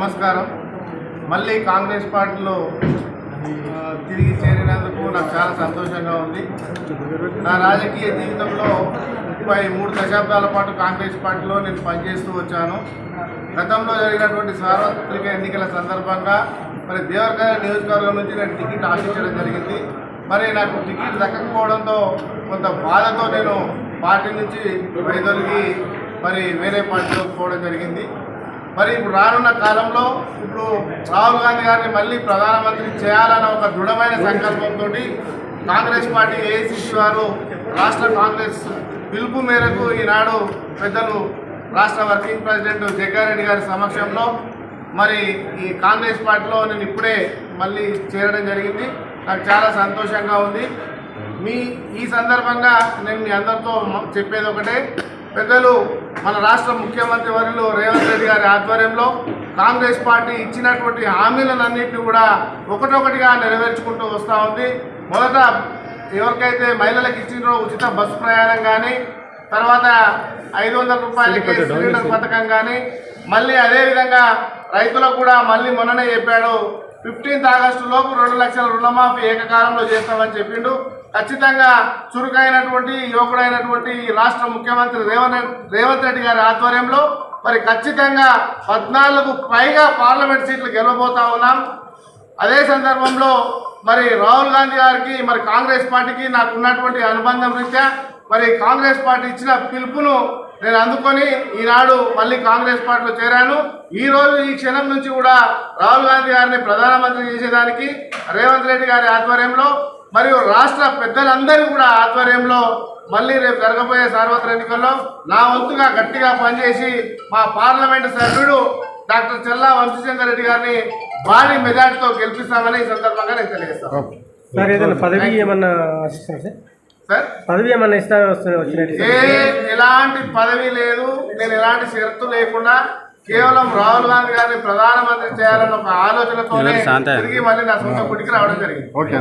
నమస్కారం. మళ్ళీ కాంగ్రెస్ పార్టీలో తిరిగి చేరినందుకు నాకు చాలా సంతోషంగా ఉంది. నా రాజకీయ జీవితంలో ముప్పై మూడు దశాబ్దాల పాటు కాంగ్రెస్ పార్టీలో నేను పనిచేస్తూ వచ్చాను. గతంలో జరిగినటువంటి సార్వత్రిక ఎన్నికల సందర్భంగా మరి దేవరకాయ నియోజకవర్గం నుంచి నేను టికెట్ ఆశించడం జరిగింది. మరి నాకు టికెట్ దక్కకపోవడంతో కొంత బాధతో నేను పార్టీ నుంచి వైదొలిగి మరి వేరే పార్టీలోకి పోవడం జరిగింది. మరి ఇప్పుడు రానున్న కాలంలో ఇప్పుడు రాహుల్ గాంధీ గారిని మళ్ళీ ప్రధానమంత్రి చేయాలన్న ఒక దృఢమైన సంకల్పంతో కాంగ్రెస్ పార్టీ ఏఐసిసి వారు రాష్ట్ర కాంగ్రెస్ పిలుపు మేరకు ఈనాడు పెద్దలు రాష్ట్ర వర్కింగ్ ప్రెసిడెంట్ జగ్గారెడ్డి గారి సమక్షంలో మరి ఈ కాంగ్రెస్ పార్టీలో నేను ఇప్పుడే మళ్ళీ చేరడం జరిగింది. నాకు చాలా సంతోషంగా ఉంది. మీ ఈ సందర్భంగా నేను మీ అందరితో చెప్పేది ఒకటే పెద్దలు మన రాష్ట్ర ముఖ్యమంత్రి వర్యులు రేవంత్ రెడ్డి గారి ఆధ్వర్యంలో కాంగ్రెస్ పార్టీ ఇచ్చినటువంటి హామీలన్నింటినీ కూడా ఒకటొకటిగా నెరవేర్చుకుంటూ వస్తూ ఉంది. మొదట ఎవరికైతే మహిళలకు ఇచ్చిండ్రో ఉచిత బస్సు ప్రయాణం కానీ తర్వాత ఐదు వందల రూపాయలకి సిలిండర్ పథకం కానీ మళ్ళీ అదేవిధంగా రైతులకు కూడా మళ్ళీ మొన్ననే చెప్పాడు ఫిఫ్టీన్త్ ఆగస్టు లోపు రెండు లక్షల రుణమాఫీ ఏకకాలంలో చేస్తామని చెప్పిండు. ఖచ్చితంగా చురుకైనటువంటి యువకుడైనటువంటి ఈ రాష్ట్ర ముఖ్యమంత్రి రేవంత్ రేవంత్ రెడ్డి గారి ఆధ్వర్యంలో మరి ఖచ్చితంగా పద్నాలుగు పైగా పార్లమెంట్ సీట్లు గెలవబోతా ఉన్నాం. అదే సందర్భంలో మరి రాహుల్ గాంధీ గారికి మరి కాంగ్రెస్ పార్టీకి నాకు ఉన్నటువంటి అనుబంధం రీత్యా మరి కాంగ్రెస్ పార్టీ ఇచ్చిన పిలుపును నేను అందుకొని ఈనాడు మళ్ళీ కాంగ్రెస్ పార్టీలో చేరాను. ఈ రోజు ఈ క్షణం నుంచి కూడా రాహుల్ గాంధీ గారిని ప్రధానమంత్రి చేసేదానికి రేవంత్ రెడ్డి గారి ఆధ్వర్యంలో మరియు రాష్ట్ర పెద్దలందరూ కూడా ఆధ్వర్యంలో మళ్ళీ రేపు జరగబోయే సార్వత్రిక ఎన్నికల్లో నా వంతుగా గట్టిగా పనిచేసి మా పార్లమెంటు సభ్యుడు డాక్టర్ చెల్లా వంశీచంద్ర రెడ్డి గారిని భారీ మెజార్టీతో గెలిపిస్తామని ఈ సందర్భంగా నేను తెలియజేస్తాను. సార్ ఏదైనా పదవి ఏమన్నా ఆశిస్తారు సార్? పదవి ఏమన్నా ఇస్తా వస్తుంది వచ్చినట్టు ఏ ఎలాంటి పదవి లేదు. నేను ఎలాంటి షరతు లేకుండా కేవలం రాహుల్ గాంధీ గారిని ప్రధానమంత్రి చేయాలన్న ఒక ఆలోచనతోనే తిరిగి మళ్ళీ నా సొంత గుడికి రావడం జరిగింది. ఓకే.